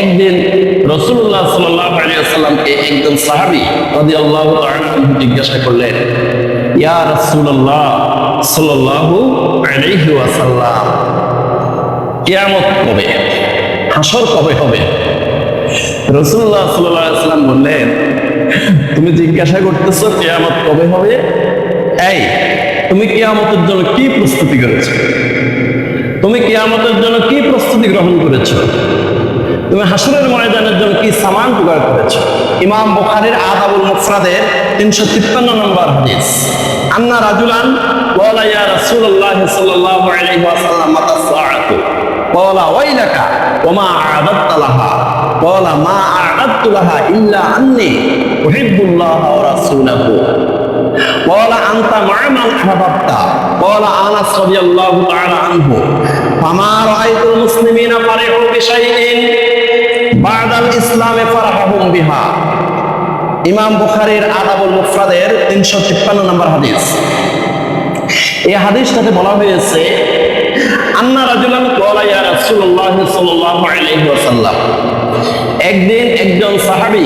একদিন রসুল্লাহ সাল্লামকে একজন সাহাবি রদি আল্লাহ জিজ্ঞাসা করলেন, ইয়া রসুল্লাহ সাল্লাহু কিয়ামত কবে? হাসর কবে হবে? রসুল্লাহ সাল্লাম বললেন, তুমি জিজ্ঞাসা করতেছো কেয়ামত কবে হবে? এই, তুমি কেয়ামতের জন্য কি প্রস্তুতি করেছ? তুমি কেয়ামতের জন্য কি প্রস্তুতি গ্রহণ করেছ? তুমি হাসুরের ময়দানের জন্য কি সামান জোগাড় করেছ? ইমাম বোখারের আদাবুল মুফরাদের তিনশো তিপ্পান্ন নম্বর হাদিস। আন্না রাজুলান বলা, ইয়া রাসূলুল্লাহ সাল্লাল্লাহু আলাইহি ওয়াসাল্লাম, মাতা সাআতু। ওয়াইলাকা, ওমা আবাদত লাহা। বলা, মা আবাদত ইল্লা আন্নি উহিব্বুল্লাহ ওয়া রাসূলাহু। বলা, আনতা মা মান আহাবাবতা قال أنس رضي الله تعالى عنه فما رأيت المسلمين فرحوا بشيء بعد الإسلام فرحهم بها ইমাম বুখারীর আদাবুল মুফরাদের তিনশো তিপ্পান্ন নম্বর হাদিস এই হাদিসটাতে বলা হয়েছে আন্না রাজুলান ক্বালা ইয়া রাসূলুল্লাহ সাল্লাল্লাহু আলাইহি ওয়াসাল্লাম একদিন একজন সাহাবী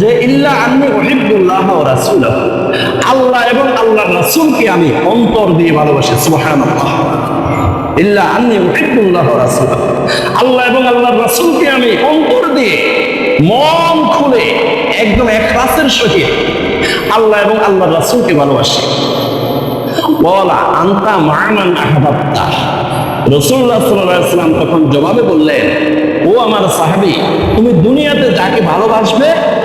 যে ইল্লা আন্নি উহিব্বুল্লাহ ওয়া আল্লাহ এবং আল্লাহর রাসূলকে আমি অন্তর দিয়ে ভালোবাসি, সুবহানাল্লাহ। ইল্লা আন্নি উহিব্বুল্লাহ ওয়া আল্লাহ এবং আল্লাহর রাসূলকে আমি অন্তর দিয়ে মন খুলে একদম একরাসের সহিত আল্লাহ এবং আল্লাহর রাসূলকে ভালোবাসি। বলা, আন্তা মামান আহবাবতা। রসুল্লাহ সাল্লাম তখন জবাবে বললেন, ও আমার সাহাবি, তুমি দুনিয়াতে যাকে ভালোবাসবে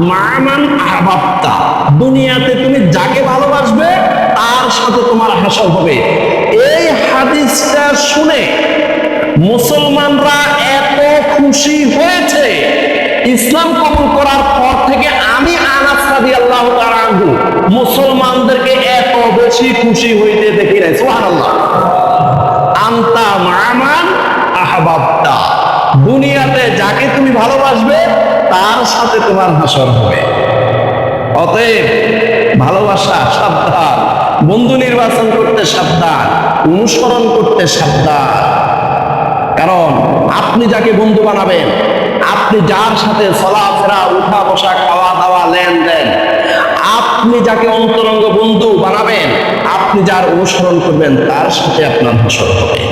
মামান আহবাবতা দুনিয়াতে তুমি যাকে ভালোবাসবে, তার সাথে তোমার হাসর হবে। এই হাদিসটা শুনে মুসলমানরা এত খুশি হয়েছে। ইসলাম কবুল করার পর থেকে আমি আনাস রাদিয়াল্লাহু তাআলা আনহু, মুসলমানদেরকে এত বেশি খুশি হইতে দেখি নাই। সুবহানাল্লাহ। আন্তা মামান আহবাবতা দুনিয়াতে যাকে তুমি ভালোবাসবে, তার সাথে তোমার হাসর হবে। অতএব ভালোবাসা সাবধান, বন্ধু নির্বাচন করতে সাবধান, অনুসরণ করতে সাবধান। কারণ আপনি যাকে বন্ধু বানাবেন, আপনি যার সাথে চলাফেরা উঠা বসা খাওয়া দাওয়া লেনদেন, আপনি যাকে অন্তরঙ্গ বন্ধু বানাবেন, আপনি যার অনুসরণ করবেন, তার সাথে আপনার হাসর হবে।